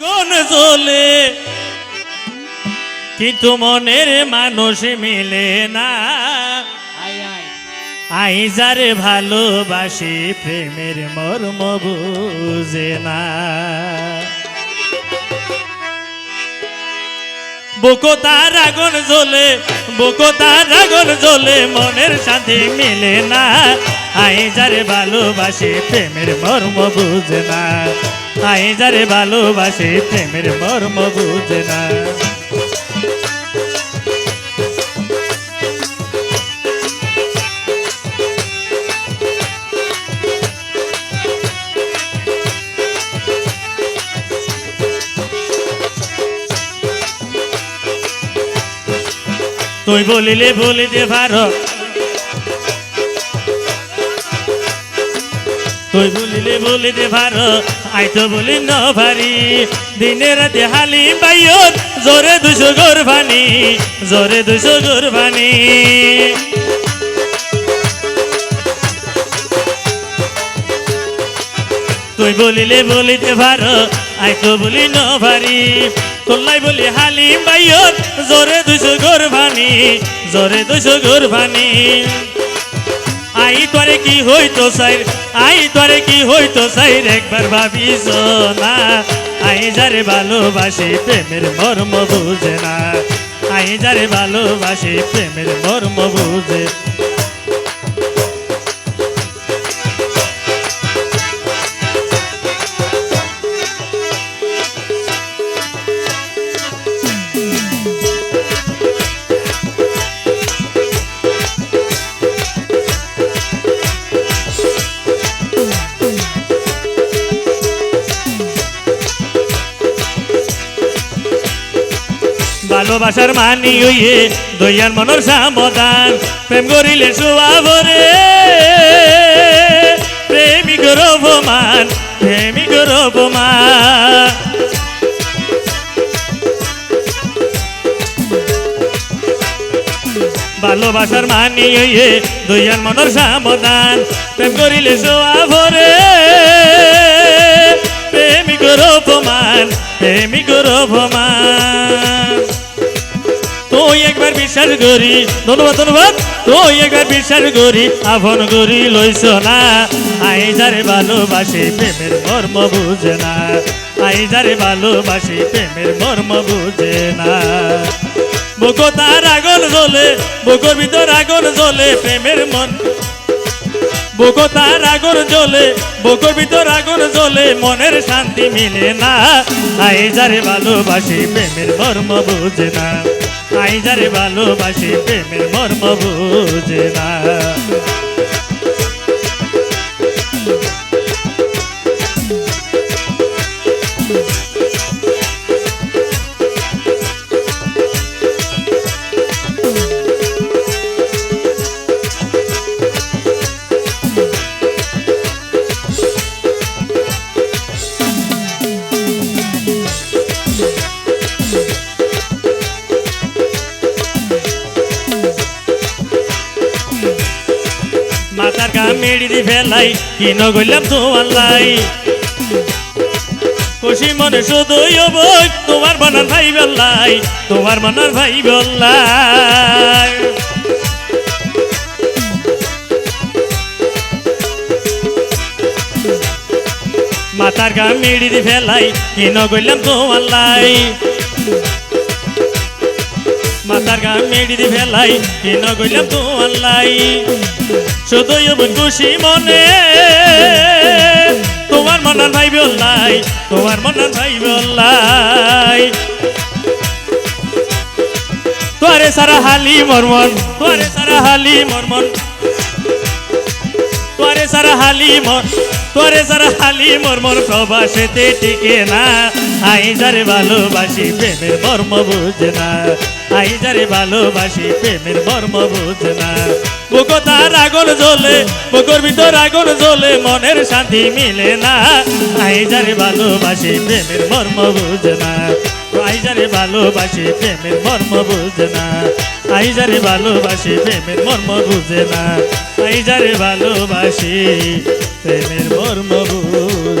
চলে কিন্তু মনের মানুষ মিলে না। আই যারে ভালোবাসি প্রেমের মর্ম বুঝে না। বুকো তার আগুন জ্বলে বুকো তার আগুন জ্বলে মনের সাথে মিলে না। আই যারে ভালোবাসি, প্রেমের মর্ম বুঝে না। আই যারে ভালোবাসি, প্রেমের মর্ম বুঝে না। তুই বলিলে বলিতে পারো তুই বলিলে বলিতে পারো, আই তো বলি ন ভারি দিনে রাতে হালি বাইয়ত জোরে দুশো গোর ভানি জোরে দুশো গোর ভানি তুই বলিলে বলিতে পারো, আই তো বলি ন ভারি তোল্লাই বলি হালিম বাইয়ত জোরে দুশো গোর ভানি জোরে দুশো গোর ভানি আই তোরে কি হইতো সাইর আই তোরে কি হইতো সাইর একবার ভাবিস না আই যারে ভালোবাসি, প্রেমের মর্ম বুঝে না। আই যারে ভালোবাসি, প্রেমের মর্ম বুঝে ভালোবাসার মানি হইয়ে দইয়ার মনের সামদান প্রেম করিলে সুয়াবরে প্রেমিক রবমান প্রেমিক রবমান ভালোবাসার মানি হইয়ে দইয়ার মনের সামদান প্রেম করিলে সুয়াবরে প্রেমিক রবমান প্রেমিক রবমান বিশ্বাস করি ধন্যবাদ ধন্যবাদ। তুই একবার বিশ্বাস করি আপন করি লইস না। আই যারে ভালোবাসি, প্রেমের মর্ম বুঝে না। আই যারে ভালোবাসি, প্রেমের মর্ম বুঝে না। বুকো তার আগুন জ্বলে বুকোর ভিতর আগুন জ্বলে, প্রেমের মন বুকো তার আগুন জ্বলে ভিতর আগুন জ্বলে, মনের শান্তি মিলে না। আই যারে ভালোবাসি, প্রেমের মর্ম বুঝে না। আই যারে ভালোবাসি, প্রেমের মর্ম বুঝে না। গা মেড়ি ফেলাই কিন গইলাম তোমার লাই খুশি মনে শুধু অবক তোমার মনার ভাই বেল্লাই, তোমার মনার ভাই বেল্লাই। মাথার গা মেড়ি ফেলাই কিন গইলাম তোমার লাই মাথার গা মেড়ি দি ফেলাই কিন গইলাম তোমার লাই শুধু এমন খুশি মনে, তোমার মনার ভাই বললাই, তোমার মনার ভাই বললাই। তোরে সারা হালি মরমন তোরে সারা হালি মরমন তোরে সারা হালি মর তোরে সারা হালি মর্মর প্রবাসেতে টিকে না। আই যারে ভালোবাসি, প্রেমের মর্ম বুঝে না। আই যারে ভালোবাসি, প্রেমের মর্ম বুঝে না। বুকো তার আগুন জ্বলে, বুকোর ভিতর আগুন জ্বলে, মনের শান্তি মিলে না। আই যারে ভালোবাসি, প্রেমের মর্ম বুঝে না। আই যারে ভালোবাসি, প্রেমের মর্ম বুঝে না। আইজারে ভালোবাসি, প্রেমের মর্ম বুঝে না। আইজারে ভালোবাসি, প্রেমের মর্ম বুঝে